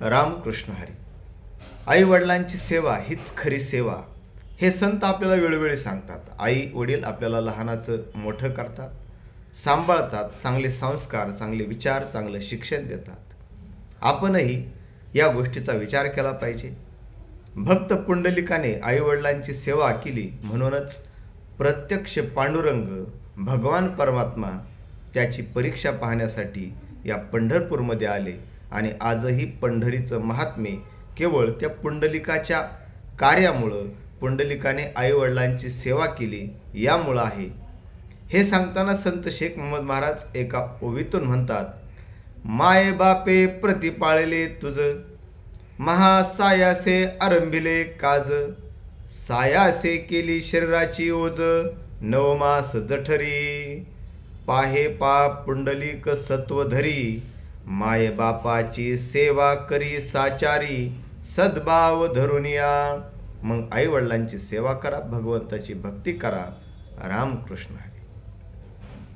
रामकृष्ण हरी. आई वडिलांची सेवा हीच खरी सेवा. हे संत आपल्याला वेळोवेळी सांगतात. आई वडील आपल्याला लहानाचं मोठं करतात सांभाळतात चांगले संस्कार चांगले विचार चांगलं शिक्षण देतात. आपणही या गोष्टीचा विचार केला पाहिजे. भक्त पुंडलिकाने आईवडिलांची सेवा केली म्हणूनच प्रत्यक्ष पांडुरंग भगवान परमात्मा त्याची परीक्षा पाहण्यासाठी या पंढरपूरमध्ये आले. आणि आजही पंढरीचं महात्म्य केवळ त्या पुंडलिकाच्या कार्यामुळं पुंडलिकाने आईवडिलांची सेवा केली यामुळं आहे. हे सांगताना संत शेख मोहम्मद महाराज एका ओवीतून म्हणतात माय बापे प्रतिपाळले तुझ महासायासे आरंभिले काज सायासे केली शरीराची ओज नवमास जठरी पाहे पा पुंडलिक सत्वधरी माय बापाची सेवा करी साचारी सद्भाव धरून या मग आई वडिलांची सेवा करा भगवंताची भक्ती करा. रामकृष्ण हरी.